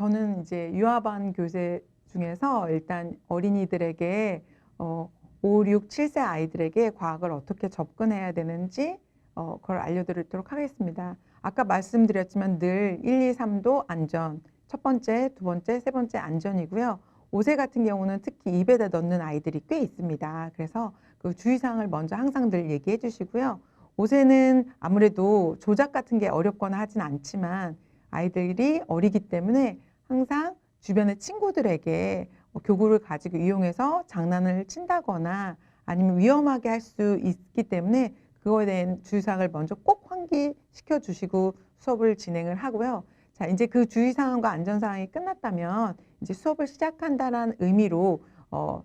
저는 이제 유아반 교재 중에서 일단 어린이들에게 어, 5, 6, 7세 아이들에게 과학을 어떻게 접근해야 되는지 어, 그걸 알려드리도록 하겠습니다. 아까 말씀드렸지만 늘 1, 2, 3도 안전, 첫 번째, 두 번째, 세 번째 안전이고요. 5세 같은 경우는 특히 입에다 넣는 아이들이 꽤 있습니다. 그래서 그 주의사항을 먼저 항상 늘 얘기해 주시고요. 5세는 아무래도 조작 같은 게 어렵거나 하진 않지만 아이들이 어리기 때문에 항상 주변의 친구들에게 뭐 교구를 가지고 이용해서 장난을 친다거나 아니면 위험하게 할 수 있기 때문에 그거에 대한 주의사항을 먼저 꼭 환기시켜 주시고 수업을 진행을 하고요. 자, 이제 그 주의사항과 안전사항이 끝났다면 이제 수업을 시작한다는 의미로 어,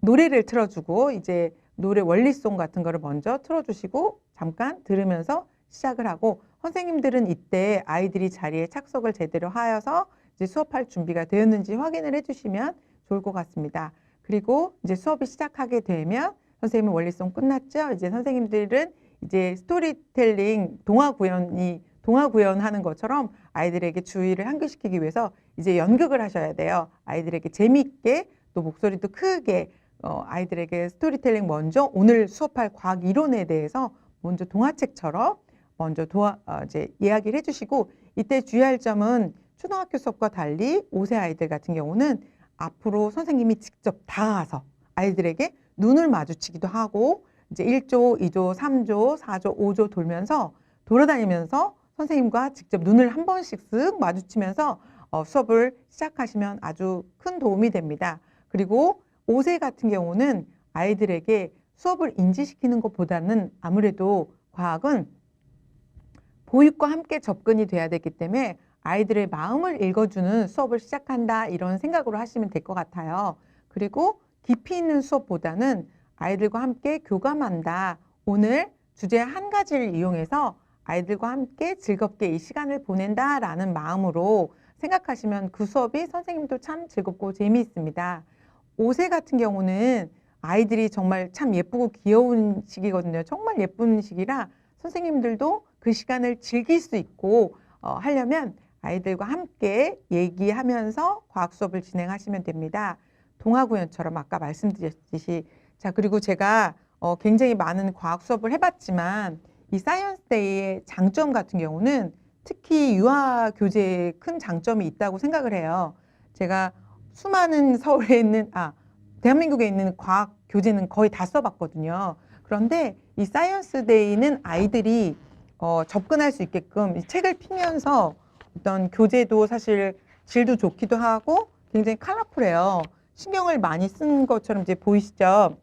노래를 틀어주고 이제 노래 원리송 같은 거를 먼저 틀어주시고 잠깐 들으면서 시작을 하고 선생님들은 이때 아이들이 자리에 착석을 제대로 하여서 이제 수업할 준비가 되었는지 확인을 해주시면 좋을 것 같습니다. 그리고 이제 수업이 시작하게 되면 선생님은 원리송 끝났죠? 이제 선생님들은 이제 스토리텔링 동화 구연이 동화 구연하는 것처럼 아이들에게 주의를 환기시키기 위해서 이제 연극을 하셔야 돼요. 아이들에게 재미있게 또 목소리도 크게 어, 아이들에게 스토리텔링 먼저 오늘 수업할 과학 이론에 대해서 먼저 동화책처럼 먼저 도와, 어, 이제 이야기를 해주시고 이때 주의할 점은 초등학교 수업과 달리 5세 아이들 같은 경우는 앞으로 선생님이 직접 다가가서 아이들에게 눈을 마주치기도 하고 이제 1조, 2조, 3조, 4조, 5조 돌면서 돌아다니면서 선생님과 직접 눈을 한 번씩 쓱 마주치면서 어, 수업을 시작하시면 아주 큰 도움이 됩니다. 그리고 5세 같은 경우는 아이들에게 수업을 인지시키는 것보다는 아무래도 과학은 보육과 함께 접근이 돼야 되기 때문에 아이들의 마음을 읽어주는 수업을 시작한다 이런 생각으로 하시면 될 것 같아요. 그리고 깊이 있는 수업보다는 아이들과 함께 교감한다. 오늘 주제 한 가지를 이용해서 아이들과 함께 즐겁게 이 시간을 보낸다라는 마음으로 생각하시면 그 수업이 선생님도 참 즐겁고 재미있습니다. 5세 같은 경우는 아이들이 정말 참 예쁘고 귀여운 시기거든요. 정말 예쁜 시기라 선생님들도 그 시간을 즐길 수 있고 어, 하려면 아이들과 함께 얘기하면서 과학 수업을 진행하시면 됩니다. 동화 구연처럼 아까 말씀드렸듯이 자 그리고 제가 어, 굉장히 많은 과학 수업을 해봤지만 이 사이언스데이의 장점 같은 경우는 특히 유아 교재에 큰 장점이 있다고 생각을 해요. 제가 수많은 서울에 있는 아 대한민국에 있는 과학 교재는 거의 다 써봤거든요. 그런데 이 사이언스 데이는 아이들이 어, 접근할 수 있게끔 이 책을 피면서 어떤 교재도 사실 질도 좋기도 하고 굉장히 컬러풀해요. 신경을 많이 쓴 것처럼 이제 보이시죠?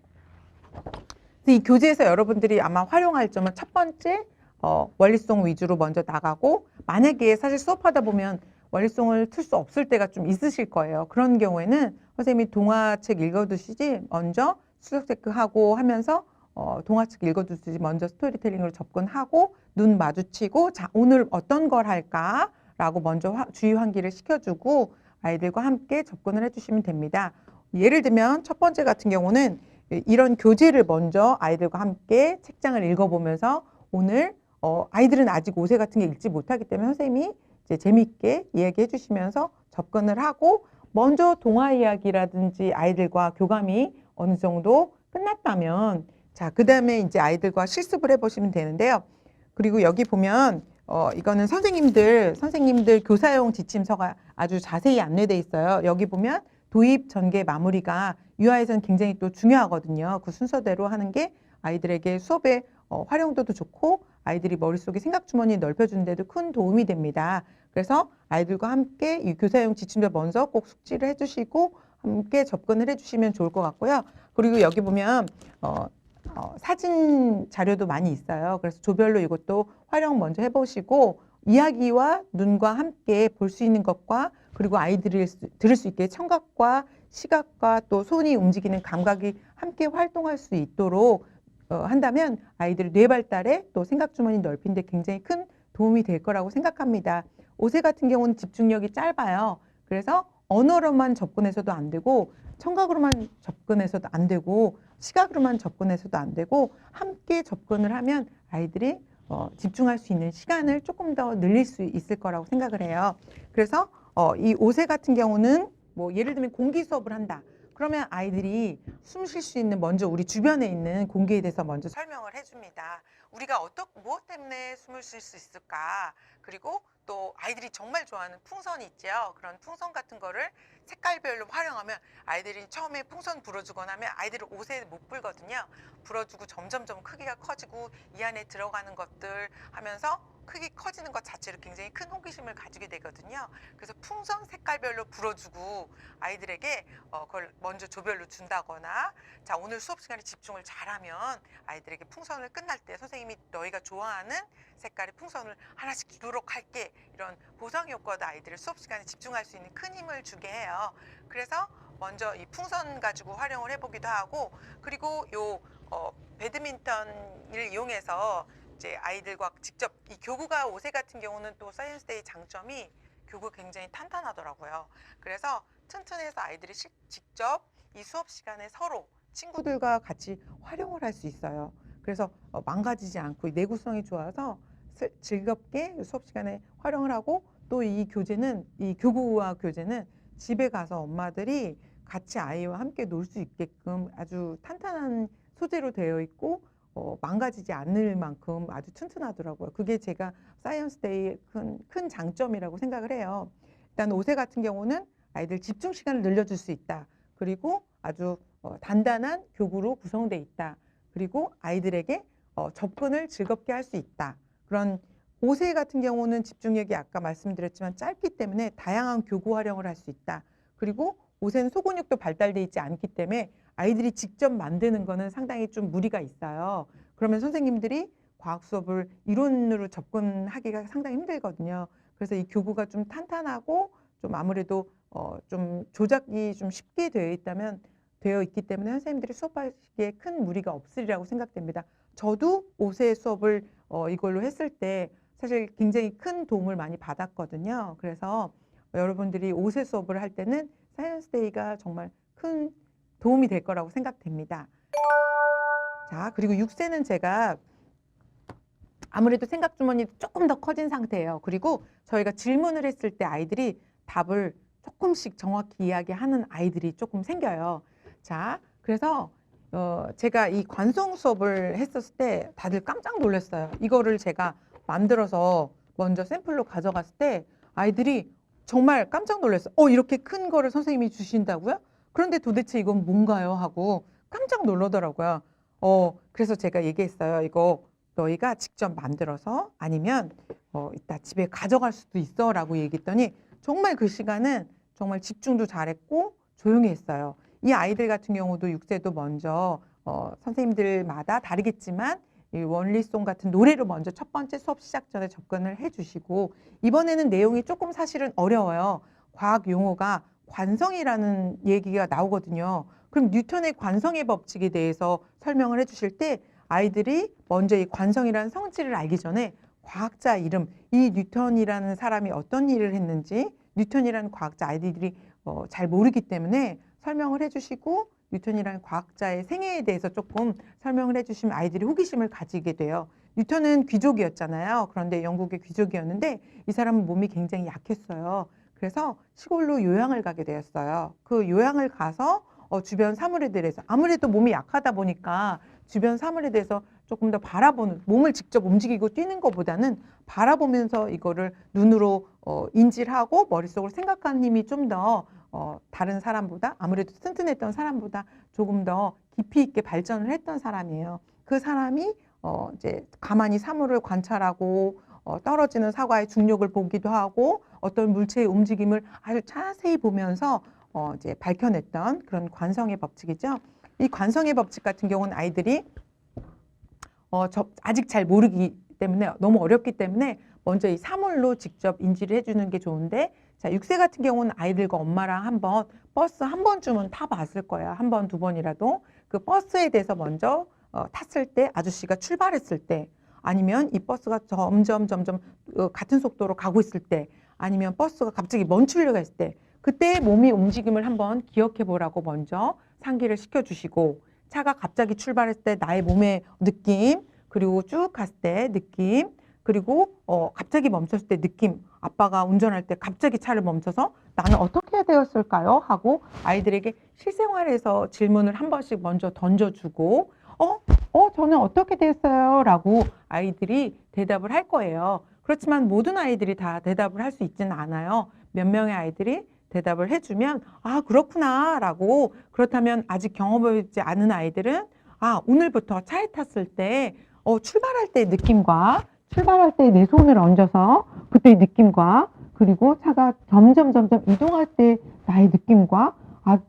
이 교재에서 여러분들이 아마 활용할 점은 첫 번째 어, 원리송 위주로 먼저 나가고 만약에 사실 수업하다 보면 원리송을 틀 수 없을 때가 좀 있으실 거예요. 그런 경우에는 선생님이 동화책 읽어두시지 먼저 수석 체크하고 하면서 어, 동화책 읽어두시지 먼저 스토리텔링으로 접근하고 눈 마주치고 자 오늘 어떤 걸 할까 라고 먼저 화, 주의 환기를 시켜주고 아이들과 함께 접근을 해주시면 됩니다. 예를 들면 첫 번째 같은 경우는 이런 교재를 먼저 아이들과 함께 책장을 읽어보면서 오늘 어, 아이들은 아직 5세 같은 게 읽지 못하기 때문에 선생님이 이제 재미있게 이야기해 주시면서 접근을 하고 먼저 동화 이야기라든지 아이들과 교감이 어느 정도 끝났다면 자, 그 다음에 이제 아이들과 실습을 해보시면 되는데요. 그리고 여기 보면 어, 이거는 선생님들, 선생님들 교사용 지침서가 아주 자세히 안내돼 있어요. 여기 보면 도입 전개 마무리가 유아에서는 굉장히 또 중요하거든요. 그 순서대로 하는 게 아이들에게 수업에 어, 활용도도 좋고 아이들이 머릿속에 생각 주머니 넓혀주는 데도 큰 도움이 됩니다. 그래서 아이들과 함께 이 교사용 지침서 먼저 꼭 숙지를 해주시고 함께 접근을 해주시면 좋을 것 같고요. 그리고 여기 보면 어, 어, 사진 자료도 많이 있어요. 그래서 조별로 이것도 활용 먼저 해보시고 이야기와 눈과 함께 볼 수 있는 것과 그리고 아이들이 들을 수 있게 청각과 시각과 또 손이 움직이는 감각이 함께 활동할 수 있도록 어, 한다면 아이들의 뇌 발달에 또 생각 주머니 넓힌 데 굉장히 큰 도움이 될 거라고 생각합니다. 5세 같은 경우는 집중력이 짧아요. 그래서 언어로만 접근해서도 안 되고 청각으로만 접근해서도 안 되고 시각으로만 접근해서도 안 되고 함께 접근을 하면 아이들이 어, 집중할 수 있는 시간을 조금 더 늘릴 수 있을 거라고 생각을 해요. 그래서 어, 이 5세 같은 경우는 뭐 예를 들면 공기 수업을 한다. 그러면 아이들이 숨 쉴 수 있는 먼저 우리 주변에 있는 공기에 대해서 먼저 설명을 해줍니다. 우리가 어떤 무엇 때문에 숨을 쉴 수 있을까? 그리고 또 아이들이 정말 좋아하는 풍선이 있죠. 그런 풍선 같은 거를 색깔별로 활용하면 아이들이 처음에 풍선 불어주거나 하면 아이들은 옷에 못 불거든요. 불어주고 점점점 크기가 커지고 이 안에 들어가는 것들 하면서 크기 커지는 것 자체로 굉장히 큰 호기심을 가지게 되거든요. 그래서 풍선 색깔별로 불어주고 아이들에게 어, 그걸 먼저 조별로 준다거나 자 오늘 수업 시간에 집중을 잘하면 아이들에게 풍선을 끝날 때 선생님이 너희가 좋아하는 색깔의 풍선을 하나씩 주도록 할게 이런 보상 효과도 아이들을 수업 시간에 집중할 수 있는 큰 힘을 주게 해요. 그래서 먼저 이 풍선 가지고 활용을 해보기도 하고 그리고 요 어, 배드민턴을 이용해서 이제 아이들과 직접 이 교구가 5세 같은 경우는 또 사이언스데이 장점이 교구 굉장히 탄탄하더라고요. 그래서 튼튼해서 아이들이 실- 직접 이 수업 시간에 서로 친구들과 같이 활용을 할 수 있어요. 그래서 어, 망가지지 않고 내구성이 좋아서 슬- 즐겁게 수업 시간에 활용을 하고 또 이 교재는 이 교구와 교재는 집에 가서 엄마들이 같이 아이와 함께 놀 수 있게끔 아주 탄탄한 소재로 되어 있고 어, 망가지지 않을 만큼 아주 튼튼하더라고요. 그게 제가 사이언스데이의 큰, 큰 장점이라고 생각을 해요. 일단 5세 같은 경우는 아이들 집중 시간을 늘려줄 수 있다. 그리고 아주 어, 단단한 교구로 구성돼 있다. 그리고 아이들에게 어, 접근을 즐겁게 할 수 있다. 그런 5세 같은 경우는 집중력이 아까 말씀드렸지만 짧기 때문에 다양한 교구 활용을 할 수 있다. 그리고 5세는 소근육도 발달돼 있지 않기 때문에 아이들이 직접 만드는 거는 상당히 좀 무리가 있어요. 그러면 선생님들이 과학 수업을 이론으로 접근하기가 상당히 힘들거든요. 그래서 이 교구가 좀 탄탄하고 좀 아무래도 어, 좀 조작이 좀 쉽게 되어 있다면 되어 있기 때문에 선생님들이 수업하기에 큰 무리가 없으리라고 생각됩니다. 저도 5세 수업을 어, 이걸로 했을 때 사실 굉장히 큰 도움을 많이 받았거든요. 그래서 여러분들이 5세 수업을 할 때는 사이언스데이가 정말 큰 도움이 될 거라고 생각됩니다. 자, 그리고 6세는 제가 아무래도 생각 주머니도 조금 더 커진 상태예요. 그리고 저희가 질문을 했을 때 아이들이 답을 조금씩 정확히 이야기하는 아이들이 조금 생겨요. 자, 그래서 어, 제가 이 관성 수업을 했었을 때 다들 깜짝 놀랐어요. 이거를 제가 만들어서 먼저 샘플로 가져갔을 때 아이들이 정말 깜짝 놀랐어요. 어, 이렇게 큰 거를 선생님이 주신다고요? 그런데 도대체 이건 뭔가요? 하고 깜짝 놀라더라고요. 어, 그래서 제가 얘기했어요. 이거 너희가 직접 만들어서 아니면 어, 이따 집에 가져갈 수도 있어 라고 얘기했더니 정말 그 시간은 정말 집중도 잘했고 조용히 했어요. 이 아이들 같은 경우도 6세도 먼저 어, 선생님들마다 다르겠지만 이 원리송 같은 노래로 먼저 첫 번째 수업 시작 전에 접근을 해주시고 이번에는 내용이 조금 사실은 어려워요. 과학 용어가 관성이라는 얘기가 나오거든요. 그럼 뉴턴의 관성의 법칙에 대해서 설명을 해주실 때 아이들이 먼저 이 관성이라는 성질을 알기 전에 과학자 이름, 이 뉴턴이라는 사람이 어떤 일을 했는지 뉴턴이라는 과학자 아이들이 어, 잘 모르기 때문에 설명을 해주시고 뉴턴이라는 과학자의 생애에 대해서 조금 설명을 해주시면 아이들이 호기심을 가지게 돼요. 뉴턴은 귀족이었잖아요. 그런데 영국의 귀족이었는데 이 사람은 몸이 굉장히 약했어요. 그래서 시골로 요양을 가게 되었어요. 그 요양을 가서 어, 주변 사물에 대해서 아무래도 몸이 약하다 보니까 주변 사물에 대해서 조금 더 바라보는 몸을 직접 움직이고 뛰는 것보다는 바라보면서 이거를 눈으로 어, 인지를 하고 머릿속으로 생각하는 힘이 좀 더 어, 다른 사람보다 아무래도 튼튼했던 사람보다 조금 더 깊이 있게 발전을 했던 사람이에요. 그 사람이 어, 이제 가만히 사물을 관찰하고 어, 떨어지는 사과의 중력을 보기도 하고 어떤 물체의 움직임을 아주 자세히 보면서 어, 이제 밝혀냈던 그런 관성의 법칙이죠. 이 관성의 법칙 같은 경우는 아이들이 어, 저, 아직 잘 모르기 때문에 너무 어렵기 때문에 먼저 이 사물로 직접 인지를 해주는 게 좋은데 자, 6세 같은 경우는 아이들과 엄마랑 한번 버스 한 번쯤은 타봤을 거야. 한 번, 두 번이라도. 그 버스에 대해서 먼저 어, 탔을 때 아저씨가 출발했을 때 아니면 이 버스가 점점 점점 어, 같은 속도로 가고 있을 때 아니면 버스가 갑자기 멈추려고 했을 때 그때 몸이 움직임을 한번 기억해 보라고 먼저 상기를 시켜 주시고 차가 갑자기 출발했을 때 나의 몸의 느낌 그리고 쭉 갔을 때 느낌 그리고 어, 갑자기 멈췄을 때 느낌 아빠가 운전할 때 갑자기 차를 멈춰서 나는 어떻게 해야 되었을까요? 하고 아이들에게 실생활에서 질문을 한 번씩 먼저 던져주고 어? 어, 저는 어떻게 됐어요? 라고 아이들이 대답을 할 거예요. 그렇지만 모든 아이들이 다 대답을 할 수 있지는 않아요. 몇 명의 아이들이 대답을 해주면 아, 그렇구나. 라고 그렇다면 아직 경험해보지 않은 아이들은 아, 오늘부터 차에 탔을 때 어, 출발할 때 느낌과 출발할 때 내 손을 얹어서 그때의 느낌과 그리고 차가 점점 점점 이동할 때 나의 느낌과 아,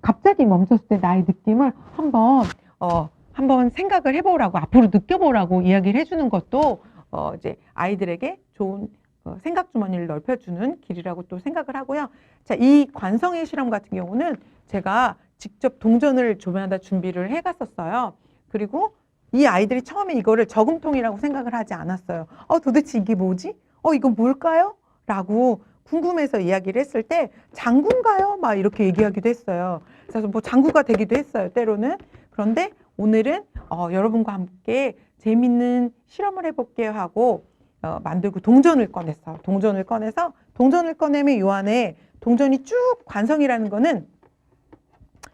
갑자기 멈췄을 때 나의 느낌을 한번 어, 한번 생각을 해보라고 앞으로 느껴보라고 이야기를 해주는 것도 어, 이제 아이들에게 좋은 어, 생각 주머니를 넓혀주는 길이라고 또 생각을 하고요. 자, 이 관성의 실험 같은 경우는 제가 직접 동전을 조명하다 준비를 해갔었어요. 그리고 이 아이들이 처음에 이거를 저금통이라고 생각을 하지 않았어요. 어, 도대체 이게 뭐지? 어, 이건 뭘까요? 라고 궁금해서 이야기를 했을 때 장군가요? 막 이렇게 얘기하기도 했어요. 그래서 뭐 장구가 되기도 했어요. 때로는. 그런데 오늘은 어, 여러분과 함께 재밌는 실험을 해볼게요 하고 어, 만들고 동전을 꺼냈어요. 동전을 꺼내서 동전을 꺼내면 요 안에 동전이 쭉 관성이라는 거는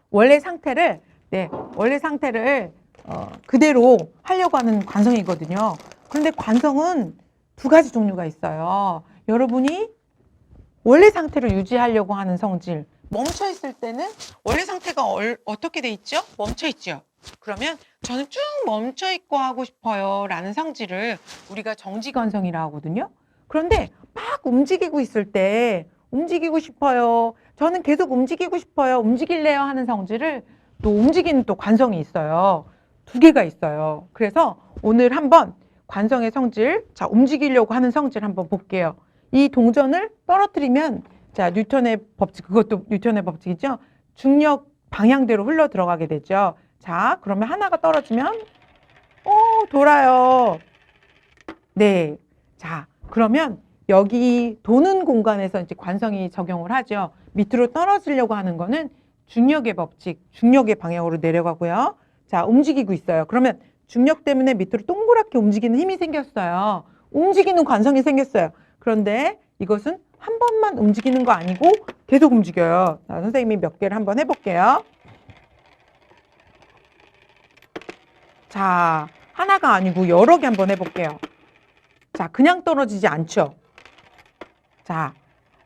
원래 상태를 네 원래 상태를 어, 그대로 하려고 하는 관성이거든요. 그런데 관성은 두 가지 종류가 있어요. 여러분이 원래 상태를 유지하려고 하는 성질 멈춰 있을 때는 원래 상태가 얼- 어떻게 돼 있죠? 멈춰 있죠. 그러면 저는 쭉 멈춰 있고 하고 싶어요 라는 성질을 우리가 정지관성이라 하거든요. 그런데 막 움직이고 있을 때 움직이고 싶어요. 저는 계속 움직이고 싶어요. 움직일래요 하는 성질을 또 움직이는 또 관성이 있어요. 두 개가 있어요. 그래서 오늘 한번 관성의 성질, 자, 움직이려고 하는 성질 한번 볼게요. 이 동전을 떨어뜨리면 자, 뉴턴의 법칙, 그것도 뉴턴의 법칙이죠. 중력 방향대로 흘러 들어가게 되죠. 자, 그러면 하나가 떨어지면 어, 돌아요. 네. 자, 그러면 여기 도는 공간에서 이제 관성이 적용을 하죠. 밑으로 떨어지려고 하는 거는 중력의 법칙, 중력의 방향으로 내려가고요. 자, 움직이고 있어요. 그러면 중력 때문에 밑으로 동그랗게 움직이는 힘이 생겼어요. 움직이는 관성이 생겼어요. 그런데 이것은 한 번만 움직이는 거 아니고 계속 움직여요. 자, 선생님이 몇 개를 한번 해볼게요. 자, 하나가 아니고 여러 개 한번 해볼게요. 자, 그냥 떨어지지 않죠. 자,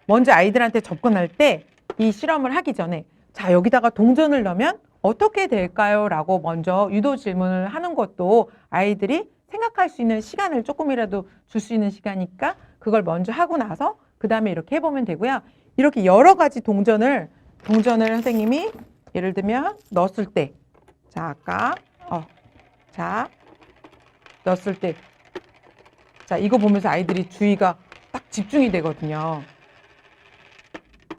먼저 아이들한테 접근할 때 이 실험을 하기 전에 자, 여기다가 동전을 넣으면 어떻게 될까요? 라고 먼저 유도 질문을 하는 것도 아이들이 생각할 수 있는 시간을 조금이라도 줄 수 있는 시간이니까 그걸 먼저 하고 나서 그 다음에 이렇게 해보면 되고요. 이렇게 여러 가지 동전을, 동전을 선생님이 예를 들면 넣었을 때, 자, 아까, 어, 자, 넣었을 때, 자, 이거 보면서 아이들이 주의가 딱 집중이 되거든요.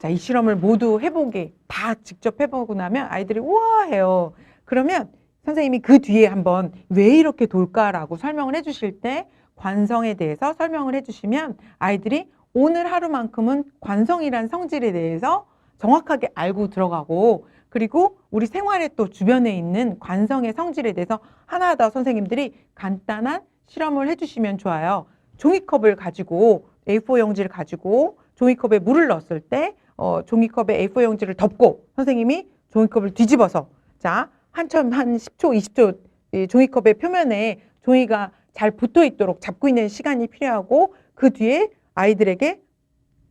자, 이 실험을 모두 해보게, 다 직접 해보고 나면 아이들이 우와 해요. 그러면 선생님이 그 뒤에 한번 왜 이렇게 돌까라고 설명을 해주실 때 관성에 대해서 설명을 해주시면 아이들이 오늘 하루만큼은 관성이란 성질에 대해서 정확하게 알고 들어가고 그리고 우리 생활의 또 주변에 있는 관성의 성질에 대해서 하나 더 선생님들이 간단한 실험을 해주시면 좋아요. 종이컵을 가지고 A4 용지를 가지고 종이컵에 물을 넣었을 때 어, 종이컵에 A4 용지를 덮고 선생님이 종이컵을 뒤집어서 자 한참 한 10초, 20초 이 종이컵의 표면에 종이가 잘 붙어 있도록 잡고 있는 시간이 필요하고 그 뒤에 아이들에게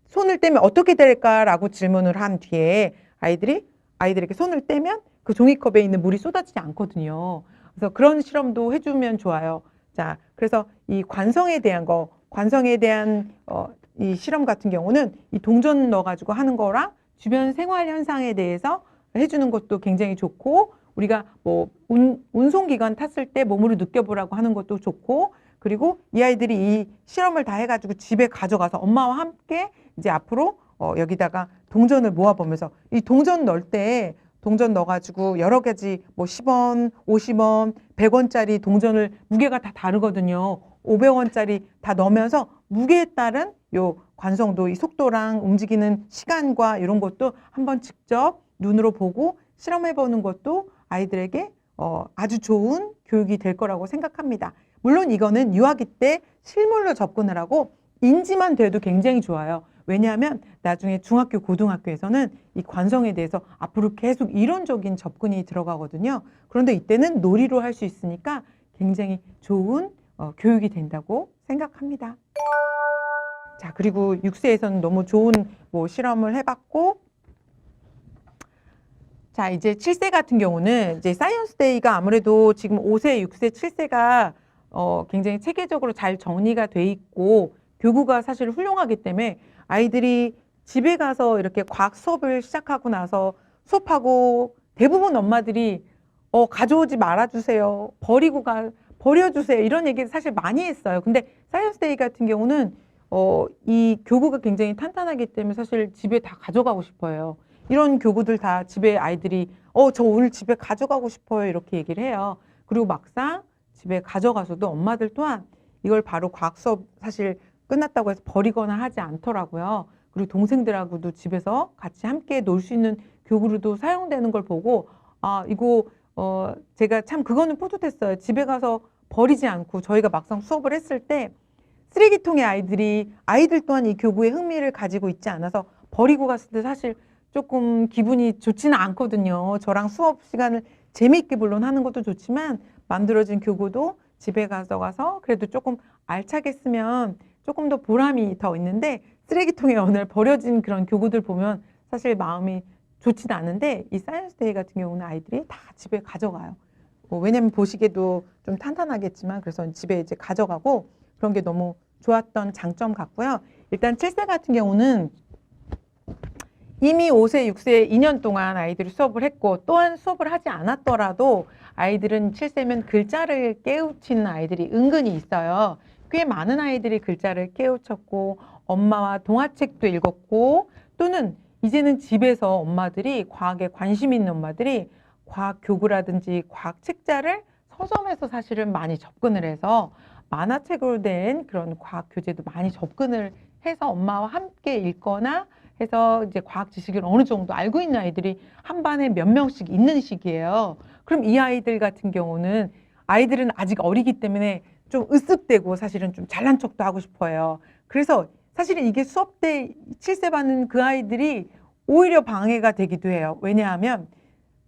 손을 떼면 어떻게 될까라고 질문을 한 뒤에 아이들이 아이들에게 손을 떼면 그 종이컵에 있는 물이 쏟아지지 않거든요. 그래서 그런 실험도 해주면 좋아요. 자, 그래서 이 관성에 대한 거, 관성에 대한 어, 이 실험 같은 경우는 이 동전 넣어가지고 하는 거랑 주변 생활 현상에 대해서 해주는 것도 굉장히 좋고 우리가 뭐 운, 운송기관 탔을 때 몸으로 느껴보라고 하는 것도 좋고 그리고 이 아이들이 이 실험을 다 해가지고 집에 가져가서 엄마와 함께 이제 앞으로 어, 여기다가 동전을 모아보면서 이 동전 넣을 때 동전 넣어가지고 여러 가지 뭐 10원, 50원, 100원짜리 동전을 무게가 다 다르거든요. 500원짜리 다 넣으면서 무게에 따른 요 관성도 이 속도랑 움직이는 시간과 이런 것도 한번 직접 눈으로 보고 실험해 보는 것도 아이들에게 어, 아주 좋은 교육이 될 거라고 생각합니다. 물론 이거는 유아기 때 실물로 접근을 하고 인지만 돼도 굉장히 좋아요. 왜냐하면 나중에 중학교, 고등학교에서는 이 관성에 대해서 앞으로 계속 이론적인 접근이 들어가거든요. 그런데 이때는 놀이로 할 수 있으니까 굉장히 좋은 어, 교육이 된다고 생각합니다. 자, 그리고 6세에서는 너무 좋은 뭐 실험을 해봤고, 자, 이제 7세 같은 경우는 이제 사이언스 데이가 아무래도 지금 5세, 6세, 7세가 어, 굉장히 체계적으로 잘 정리가 돼 있고 교구가 사실 훌륭하기 때문에 아이들이 집에 가서 이렇게 과학 수업을 시작하고 나서 수업하고 대부분 엄마들이 어, 가져오지 말아주세요. 버리고 가, 버려주세요. 이런 얘기를 사실 많이 했어요. 근데 사이언스 데이 같은 경우는 어, 이 교구가 굉장히 탄탄하기 때문에 사실 집에 다 가져가고 싶어요. 이런 교구들 다 집에 아이들이 어, 저 오늘 집에 가져가고 싶어요. 이렇게 얘기를 해요. 그리고 막상 집에 가져가서도 엄마들 또한 이걸 바로 과학 수업 사실 끝났다고 해서 버리거나 하지 않더라고요. 그리고 동생들하고도 집에서 같이 함께 놀 수 있는 교구로도 사용되는 걸 보고 아, 이거 어, 제가 참 그거는 뿌듯했어요. 집에 가서 버리지 않고 저희가 막상 수업을 했을 때 쓰레기통에 아이들이 아이들 또한 이 교구에 흥미를 가지고 있지 않아서 버리고 갔을 때 사실 조금 기분이 좋지는 않거든요. 저랑 수업 시간을 재미있게 물론 하는 것도 좋지만 만들어진 교구도 집에 가져가서 그래도 조금 알차게 쓰면 조금 더 보람이 더 있는데 쓰레기통에 오늘 버려진 그런 교구들 보면 사실 마음이 좋지는 않은데 이 사이언스 데이 같은 경우는 아이들이 다 집에 가져가요. 뭐 왜냐면 보시기에도 좀 탄탄하겠지만 그래서 집에 이제 가져가고 그런 게 너무 좋았던 장점 같고요. 일단 7세 같은 경우는 이미 5세, 6세 2년 동안 아이들이 수업을 했고 또한 수업을 하지 않았더라도 아이들은 7세면 글자를 깨우치는 아이들이 은근히 있어요. 꽤 많은 아이들이 글자를 깨우쳤고 엄마와 동화책도 읽었고 또는 이제는 집에서 엄마들이 과학에 관심 있는 엄마들이 과학 교구라든지 과학 책자를 서점에서 사실은 많이 접근을 해서 만화책으로 된 그런 과학 교재도 많이 접근을 해서 엄마와 함께 읽거나 해서 이제 과학 지식을 어느 정도 알고 있는 아이들이 한 반에 몇 명씩 있는 시기예요. 그럼 이 아이들 같은 경우는 아이들은 아직 어리기 때문에 좀 으쓱대고 사실은 좀 잘난 척도 하고 싶어요. 그래서 사실은 이게 수업 때 7세 받는 그 아이들이 오히려 방해가 되기도 해요. 왜냐하면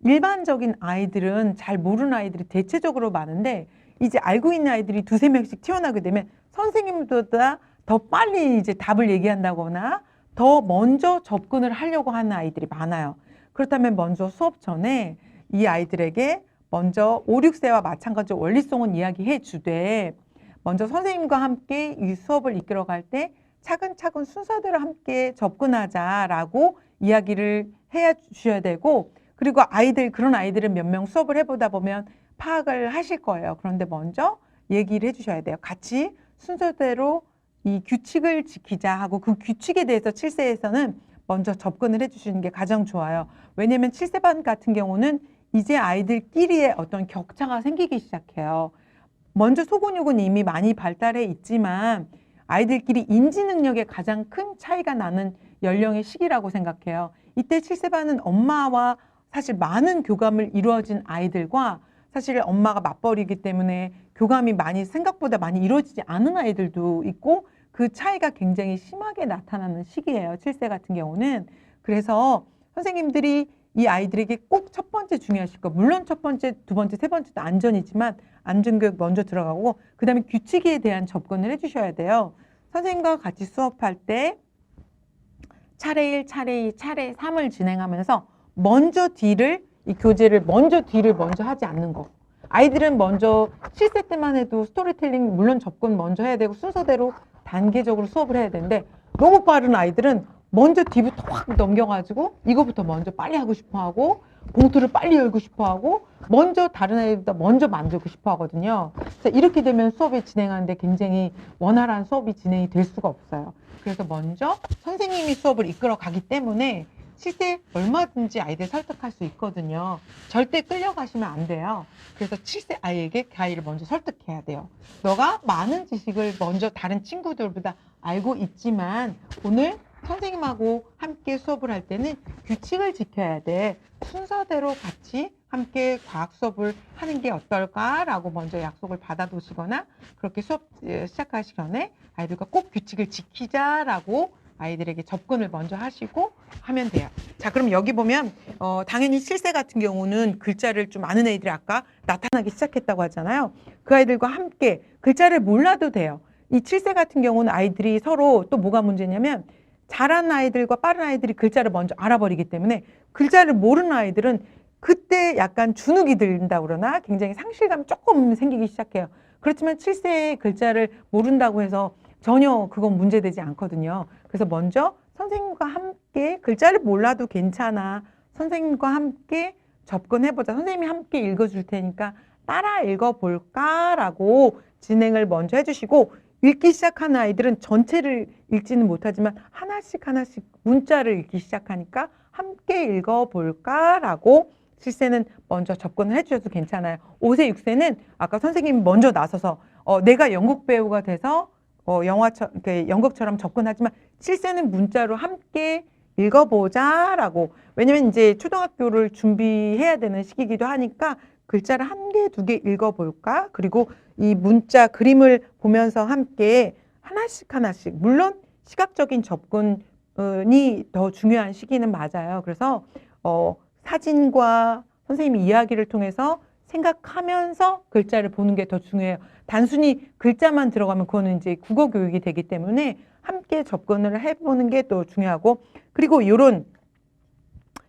일반적인 아이들은 잘 모르는 아이들이 대체적으로 많은데 이제 알고 있는 아이들이 두세 명씩 튀어나오게 되면 선생님보다 더 빨리 이제 답을 얘기한다거나 더 먼저 접근을 하려고 하는 아이들이 많아요. 그렇다면 먼저 수업 전에 이 아이들에게 먼저 5, 6세와 마찬가지로 원리송은 이야기해 주되 먼저 선생님과 함께 이 수업을 이끌어갈 때 차근차근 순서대로 함께 접근하자라고 이야기를 해 주셔야 되고 그리고 아이들 그런 아이들은 몇 명 수업을 해보다 보면 파악을 하실 거예요. 그런데 먼저 얘기를 해주셔야 돼요. 같이 순서대로 이 규칙을 지키자 하고 그 규칙에 대해서 7세에서는 먼저 접근을 해주시는 게 가장 좋아요. 왜냐하면 7세 반 같은 경우는 이제 아이들끼리의 어떤 격차가 생기기 시작해요. 먼저 소근육은 이미 많이 발달해 있지만 아이들끼리 인지 능력에 가장 큰 차이가 나는 연령의 시기라고 생각해요. 이때 7세 반은 엄마와 사실 많은 교감을 이루어진 아이들과 사실 엄마가 맞벌이기 때문에 교감이 많이 생각보다 많이 이루어지지 않은 아이들도 있고 그 차이가 굉장히 심하게 나타나는 시기예요. 7세 같은 경우는. 그래서 선생님들이 이 아이들에게 꼭 첫 번째 중요하실 거 물론 첫 번째, 두 번째, 세 번째도 안전이지만 안전교육 먼저 들어가고 그다음에 규칙에 대한 접근을 해주셔야 돼요. 선생님과 같이 수업할 때 차례 1, 차례 2, 차례 3을 진행하면서 먼저 뒤를 이 교재를 먼저 뒤를 먼저 하지 않는 거. 아이들은 먼저 7세 때만 해도 스토리텔링 물론 접근 먼저 해야 되고 순서대로 단계적으로 수업을 해야 되는데 너무 빠른 아이들은 먼저 뒤부터 확 넘겨가지고 이거부터 먼저 빨리 하고 싶어 하고 봉투를 빨리 열고 싶어 하고 먼저 다른 아이들보다 먼저 만들고 싶어 하거든요. 자, 이렇게 되면 수업이 진행하는데 굉장히 원활한 수업이 진행이 될 수가 없어요. 그래서 먼저 선생님이 수업을 이끌어 가기 때문에 실제 얼마든지 아이들 설득할 수 있거든요. 절대 끌려가시면 안 돼요. 그래서 7세 아이에게 그 아이를 먼저 설득해야 돼요. 너가 많은 지식을 먼저 다른 친구들보다 알고 있지만 오늘 선생님하고 함께 수업을 할 때는 규칙을 지켜야 돼. 순서대로 같이 함께 과학 수업을 하는 게 어떨까라고 먼저 약속을 받아두시거나 그렇게 수업 에, 시작하시기 전에 아이들과 꼭 규칙을 지키자라고 아이들에게 접근을 먼저 하시고 하면 돼요. 자, 그럼 여기 보면 어, 당연히 7세 같은 경우는 글자를 좀 아는 애들이 아까 나타나기 시작했다고 하잖아요. 그 아이들과 함께 글자를 몰라도 돼요. 이 7세 같은 경우는 아이들이 서로 또 뭐가 문제냐면 잘하는 아이들과 빠른 아이들이 글자를 먼저 알아버리기 때문에 글자를 모르는 아이들은 그때 약간 주눅이 든다 그러나 굉장히 상실감이 조금 생기기 시작해요. 그렇지만 7세의 글자를 모른다고 해서 전혀 그건 문제되지 않거든요. 그래서 먼저 선생님과 함께 글자를 몰라도 괜찮아. 선생님과 함께 접근해보자. 선생님이 함께 읽어줄 테니까 따라 읽어볼까라고 진행을 먼저 해주시고 읽기 시작하는 아이들은 전체를 읽지는 못하지만 하나씩 하나씩 문자를 읽기 시작하니까 함께 읽어볼까라고 실세는 먼저 접근을 해주셔도 괜찮아요. 5세, 6세는 아까 선생님이 먼저 나서서 어, 내가 연극 배우가 돼서 어, 영화처, 그 연극처럼 접근하지만 7세는 문자로 함께 읽어보자라고 왜냐면 이제 초등학교를 준비해야 되는 시기이기도 하니까 글자를 한 개, 두 개 읽어볼까? 그리고 이 문자 그림을 보면서 함께 하나씩 하나씩 물론 시각적인 접근이 더 중요한 시기는 맞아요. 그래서 어, 사진과 선생님이 이야기를 통해서 생각하면서 글자를 보는 게 더 중요해요. 단순히 글자만 들어가면 그거는 이제 국어 교육이 되기 때문에 함께 접근을 해보는 게 또 중요하고 그리고 이런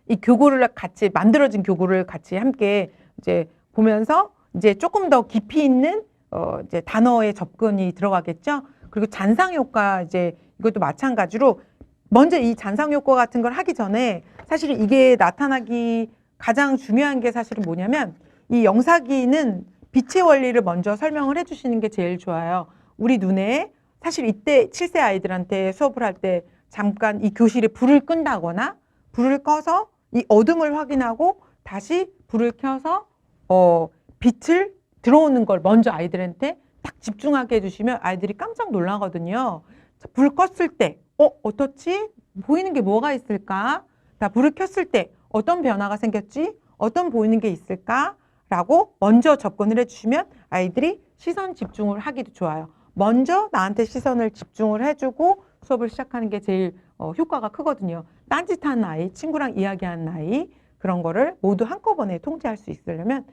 이 교구를 같이 만들어진 교구를 같이 함께 이제 보면서 이제 조금 더 깊이 있는 어 이제 단어의 접근이 들어가겠죠. 그리고 잔상 효과 이제 이것도 마찬가지로 먼저 이 잔상 효과 같은 걸 하기 전에 사실 이게 나타나기 가장 중요한 게 사실은 뭐냐면 이 영사기는 빛의 원리를 먼저 설명을 해주시는 게 제일 좋아요. 우리 눈에 사실 이때 7세 아이들한테 수업을 할 때 잠깐 이 교실에 불을 끈다거나 불을 꺼서 이 어둠을 확인하고 다시 불을 켜서 어 빛을 들어오는 걸 먼저 아이들한테 딱 집중하게 해주시면 아이들이 깜짝 놀라거든요. 자, 불 껐을 때, 어, 어떻지? 보이는 게 뭐가 있을까? 자, 불을 켰을 때 어떤 변화가 생겼지? 어떤 보이는 게 있을까? 라고 먼저 접근을 해주시면 아이들이 시선 집중을 하기도 좋아요. 먼저 나한테 시선을 집중을 해주고 수업을 시작하는 게 제일 어, 효과가 크거든요. 딴짓하는 아이, 친구랑 이야기하는 아이 그런 거를 모두 한꺼번에 통제할 수 있으려면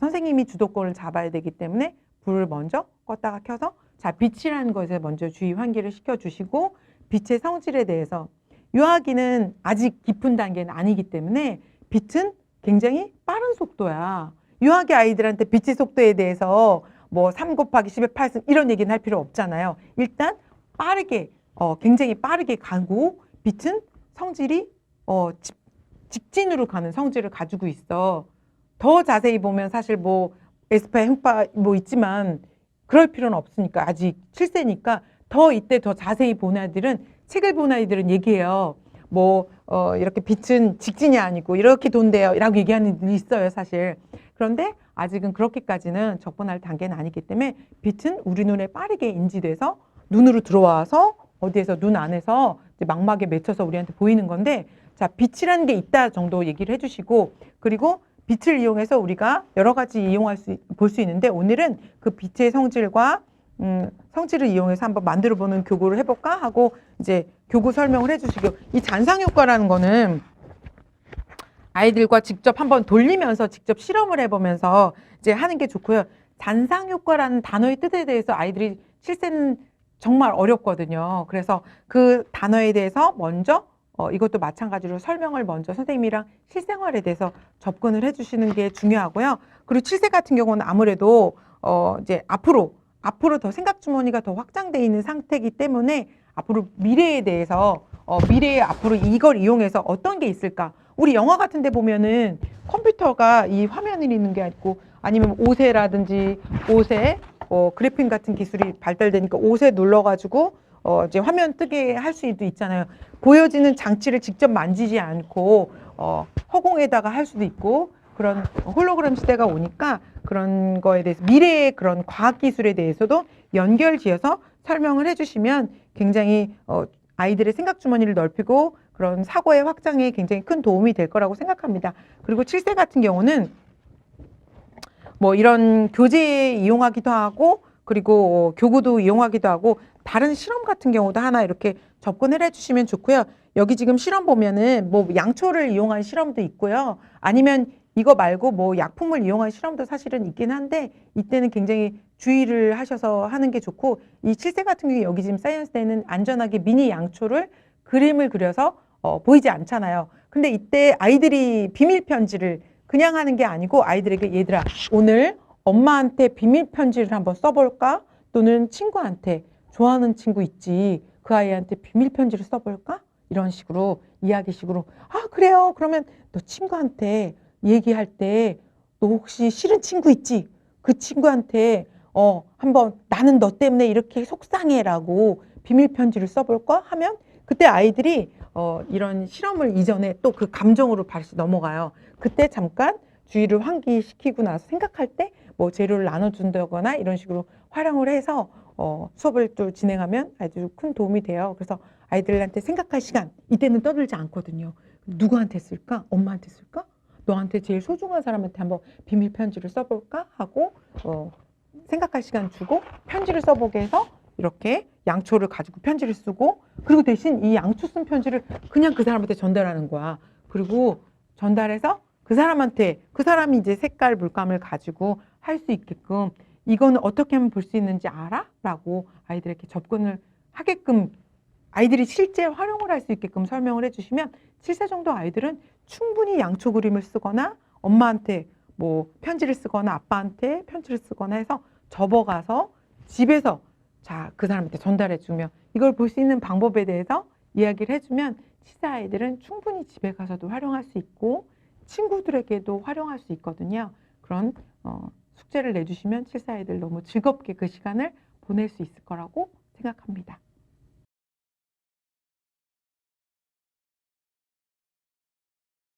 선생님이 주도권을 잡아야 되기 때문에 불을 먼저 껐다가 켜서 자 빛이라는 것에 먼저 주의 환기를 시켜주시고 빛의 성질에 대해서 유아기는 아직 깊은 단계는 아니기 때문에 빛은 굉장히 빠른 속도야. 유아기 아이들한테 빛의 속도에 대해서 뭐 3 곱하기 10의 8승 이런 얘기는 할 필요 없잖아요. 일단 빠르게 어, 굉장히 빠르게 가고 빛은 성질이 어, 직, 직진으로 가는 성질을 가지고 있어. 더 자세히 보면 사실 뭐 에스파, 흑파 뭐 있지만 그럴 필요는 없으니까 아직 7세니까 더 이때 더 자세히 본 아이들은 책을 본 아이들은 얘기해요. 뭐 어, 이렇게 빛은 직진이 아니고 이렇게 돈대요. 라고 얘기하는 일이 있어요, 사실. 그런데 아직은 그렇게까지는 접근할 단계는 아니기 때문에 빛은 우리 눈에 빠르게 인지돼서 눈으로 들어와서 어디에서 눈 안에서 이제 망막에 맺혀서 우리한테 보이는 건데 자 빛이라는 게 있다 정도 얘기를 해주시고 그리고 빛을 이용해서 우리가 여러 가지 이용할 수 볼 수 있는데 오늘은 그 빛의 성질과 음, 성질을 이용해서 한번 만들어 보는 교구를 해볼까 하고 이제 교구 설명을 해주시고 이 잔상 효과라는 거는 아이들과 직접 한번 돌리면서 직접 실험을 해보면서 이제 하는 게 좋고요. 잔상 효과라는 단어의 뜻에 대해서 아이들이 실세는 정말 어렵거든요. 그래서 그 단어에 대해서 먼저 어, 이것도 마찬가지로 설명을 먼저 선생님이랑 실생활에 대해서 접근을 해주시는 게 중요하고요. 그리고 칠세 같은 경우는 아무래도 어, 이제 앞으로 앞으로 더 생각 주머니가 더 확장돼 있는 상태이기 때문에 앞으로 미래에 대해서 어, 미래에 앞으로 이걸 이용해서 어떤 게 있을까? 우리 영화 같은 데 보면은 컴퓨터가 이 화면을 있는 게 있고 아니면 옷에라든지 옷에 어, 그래픽 같은 기술이 발달되니까 옷에 눌러가지고 어, 이제 화면 뜨게 할 수도 있잖아요. 보여지는 장치를 직접 만지지 않고 어, 허공에다가 할 수도 있고 그런 홀로그램 시대가 오니까 그런 거에 대해서 미래의 그런 과학 기술에 대해서도 연결지어서 설명을 해주시면 굉장히 어, 아이들의 생각 주머니를 넓히고 그런 사고의 확장에 굉장히 큰 도움이 될 거라고 생각합니다. 그리고 7세 같은 경우는 뭐 이런 교재 이용하기도 하고 그리고 교구도 이용하기도 하고 다른 실험 같은 경우도 하나 이렇게 접근을 해주시면 좋고요. 여기 지금 실험 보면은 뭐 양초를 이용한 실험도 있고요. 아니면 이거 말고 뭐 약품을 이용한 실험도 사실은 있긴 한데 이때는 굉장히 주의를 하셔서 하는 게 좋고 이 7세 같은 경우에 여기 지금 사이언스대는 안전하게 미니 양초를 그림을 그려서 어, 보이지 않잖아요. 근데 이때 아이들이 비밀 편지를 그냥 하는 게 아니고 아이들에게 얘들아 오늘 엄마한테 비밀 편지를 한번 써볼까? 또는 친구한테 좋아하는 친구 있지 그 아이한테 비밀 편지를 써볼까? 이런 식으로 이야기식으로 아 그래요 그러면 너 친구한테 얘기할 때 너 혹시 싫은 친구 있지? 그 친구한테 어 한번 나는 너 때문에 이렇게 속상해라고 비밀 편지를 써볼까 하면 그때 아이들이 어 이런 실험을 이전에 또 그 감정으로 다시 넘어가요. 그때 잠깐 주의를 환기시키고 나서 생각할 때 뭐 재료를 나눠준다거나 이런 식으로 활용을 해서 어 수업을 또 진행하면 아주 큰 도움이 돼요. 그래서 아이들한테 생각할 시간 이때는 떠들지 않거든요. 누구한테 쓸까? 엄마한테 쓸까? 너한테 제일 소중한 사람한테 한번 비밀 편지를 써볼까 하고 어, 생각할 시간 주고 편지를 써보게 해서 이렇게 양초를 가지고 편지를 쓰고 그리고 대신 이 양초 쓴 편지를 그냥 그 사람한테 전달하는 거야. 그리고 전달해서 그 사람한테 그 사람이 이제 색깔 물감을 가지고 할 수 있게끔 이거는 어떻게 하면 볼 수 있는지 알아? 라고 아이들에게 접근을 하게끔 아이들이 실제 활용을 할 수 있게끔 설명을 해주시면 7세 정도 아이들은 충분히 양초 그림을 쓰거나 엄마한테 뭐 편지를 쓰거나 아빠한테 편지를 쓰거나 해서 접어가서 집에서 자 그 사람한테 전달해 주면 이걸 볼 수 있는 방법에 대해서 이야기를 해주면 7세 아이들은 충분히 집에 가서도 활용할 수 있고 친구들에게도 활용할 수 있거든요. 그런 어, 숙제를 내주시면 7세 아이들 너무 즐겁게 그 시간을 보낼 수 있을 거라고 생각합니다.